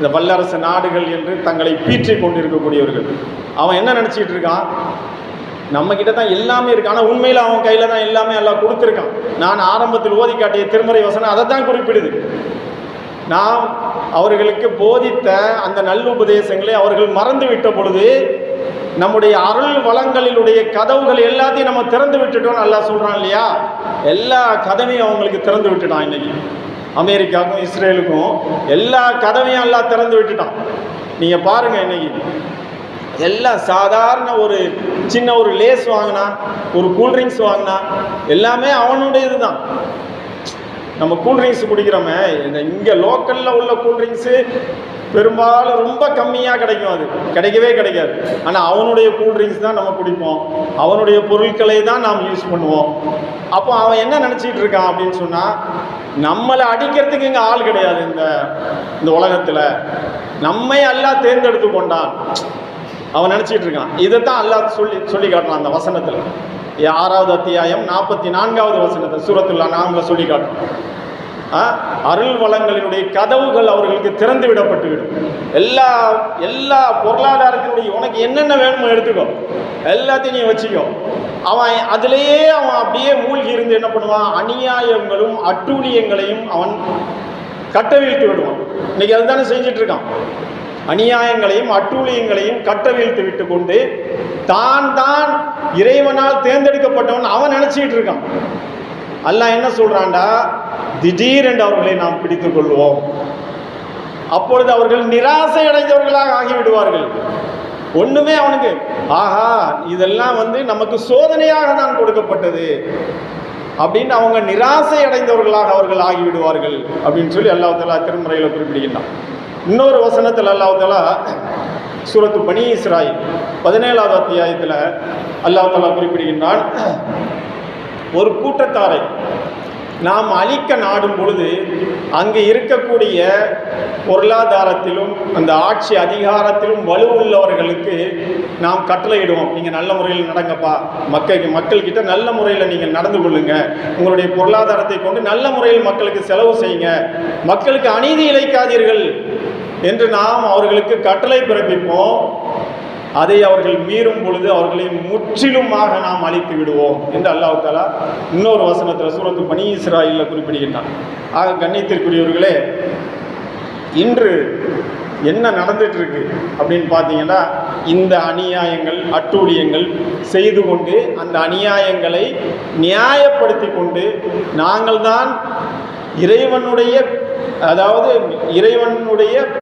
இந்த வல்லரசு நாடுகள் என்று தங்களை பீற்றி கொண்டிருக்கக்கூடியவர்கள். அவன் என்ன நினச்சிக்கிட்டு இருக்கான்? நம்ம கிட்ட தான் எல்லாமே இருக்கு. ஆனால் உண்மையில் அவன் கையில் தான் எல்லாமே எல்லாம் கொடுத்துருக்கான். நான் ஆரம்பத்தில் ஓதி காட்டிய திருமறை வசனம் அதை தான் குறிப்பிடுது. நாம் அவர்களுக்கு போதித்த அந்த நல்லுபதேசங்களை அவர்கள் மறந்து விட்ட பொழுது நம்முடைய அருள் வளங்களினுடைய கதவுகள் எல்லாத்தையும் நம்ம திறந்து விட்டுட்டோம்னு நல்லா சொல்கிறான் இல்லையா? எல்லா கதவையும் அவங்களுக்கு திறந்து விட்டுட்டான் இன்னைக்கு. அமெரிக்காவுக்கும் இஸ்ரேலுக்கும் எல்லா கதவையும் எல்லாம் திறந்து விட்டுட்டான். நீங்கள் பாருங்கள் இன்னைக்கு. எல்லாம் சாதாரண ஒரு சின்ன ஒரு லேஸ் வாங்கினா ஒரு கூல்ட்ரிங்க்ஸ் வாங்கினா எல்லாமே அவனுடைய இதுதான். நம்ம கூல்ட்ரிங்க்ஸ் குடிக்கிறோமே இந்த இங்கே லோக்கலில் உள்ள கூல்ட்ரிங்க்ஸு பெரும்பாலும் ரொம்ப கம்மியாக கிடைக்கும் அது. கிடைக்கவே கிடைக்காது. ஆனால் அவனுடைய கூல்ட்ரிங்க்ஸ் தான் நம்ம குடிப்போம். அவனுடைய பொருட்களை தான் நாம் யூஸ் பண்ணுவோம். அப்போ அவன் என்ன நினச்சிக்கிட்டு இருக்கான் அப்படின்னு சொன்னால் நம்மளை அடிக்கிறதுக்கு இங்கே ஆள் கிடையாது இந்த இந்த உலகத்தில். நம்மை எல்லாம் தேர்ந்தெடுத்து கொண்டான். அவன் நினச்சிட்டு இருக்கான். இதைத்தான் அல்லாஹ் சொல்லி சொல்லி காட்டுறான் அந்த வசனத்தில். ஆறாவது அத்தியாயம் நாற்பத்தி நான்காவது வசனத்தை சூரத்துல்லா நாம சொல்லி காட்டுறோம் அருள் வளங்களினுடைய கதவுகள் அவர்களுக்கு திறந்து விடப்பட்டுவிடும். எல்லா எல்லா பொருளாதாரத்தினுடைய உனக்கு என்னென்ன வேணுமோ எடுத்துக்கோ. எல்லாத்தையும் நீ வச்சுக்கோ. அவன் அதிலேயே அவன் அப்படியே மூழ்கி இருந்து என்ன பண்ணுவான்? அநியாயங்களும் அட்டூழியங்களையும் அவன் கட்டவிழ்த்து விடுவான். இன்னைக்கு அதுதானே செஞ்சுட்டு இருக்கான் அநியாயங்களையும் அட்டூழியங்களையும் கட்டவிழ்த்து விட்டு கொண்டு தான் தான் இறைவனால் தேர்ந்தெடுக்கப்பட்டவன் அவன் நினைச்சிட்டு இருக்கான் அல்லாஹ் என்ன சொல்றான்டா? திடீரென்று அவர்களை நாம் பிடித்துக் கொள்வோம் அப்பொழுது அவர்கள் நிராசை அடைந்தவர்களாக ஆகிவிடுவார்கள். ஒண்ணுமே அவனுக்கு ஆஹா இதெல்லாம் வந்து நமக்கு சோதனையாக தான் கொடுக்கப்பட்டது. அப்படின்னு அவங்க நிராசை அடைந்தவர்களாக அவர்கள் ஆகிவிடுவார்கள் அப்படின்னு சொல்லி அல்லாஹ் தலா திருமுறையில் குறிப்பிடுகின்றான். இன்னொரு வசனத்தில் அல்லாஹ் தலா சூரத்து பனி இஸ்ராயில் பதினேழாவது அத்தியாயத்தில் அல்லாஹ் தலா குறிப்பிடுகின்றான் ஒரு கூட்டத்தாரை நாம் அழிக்க நாடும் பொழுது அங்கே இருக்கக்கூடிய பொருளாதாரத்திலும் அந்த ஆட்சி அதிகாரத்திலும் வலுவுள்ளவர்களுக்கு நாம் கட்டளையிடுவோம். நீங்கள் நல்ல முறையில் நடங்கப்பா. மக்கள் மக்கள்கிட்ட நல்ல முறையில் நீங்கள் நடந்து கொள்ளுங்க. உங்களுடைய பொருளாதாரத்தை கொண்டு நல்ல முறையில் மக்களுக்கு செலவு செய்யுங்க. மக்களுக்கு அநீதி இழைக்காதீர்கள். என்று நாம் அவர்களுக்கு கட்டளை பிறப்பிப்போம். அதை அவர்கள் மீறும் பொழுது அவர்களை முற்றிலுமாக நாம் அழித்து விடுவோம் என்று அல்லாஹ் தாலா இன்னொரு வசனத்தில் சூரத்து பனி இஸ்ராயில் குறிப்பிடுகின்றான். ஆக கண்ணியத்திற்குரியவர்களே இன்று என்ன நடந்துட்டு இருக்கு அப்படின்னு பார்த்தீங்கன்னா இந்த அநியாயங்கள் அட்டூழியங்கள் செய்து கொண்டு அந்த அநியாயங்களை நியாயப்படுத்தி கொண்டு நாங்கள் தான் இறைவனுடைய அதாவது இறைவனுடைய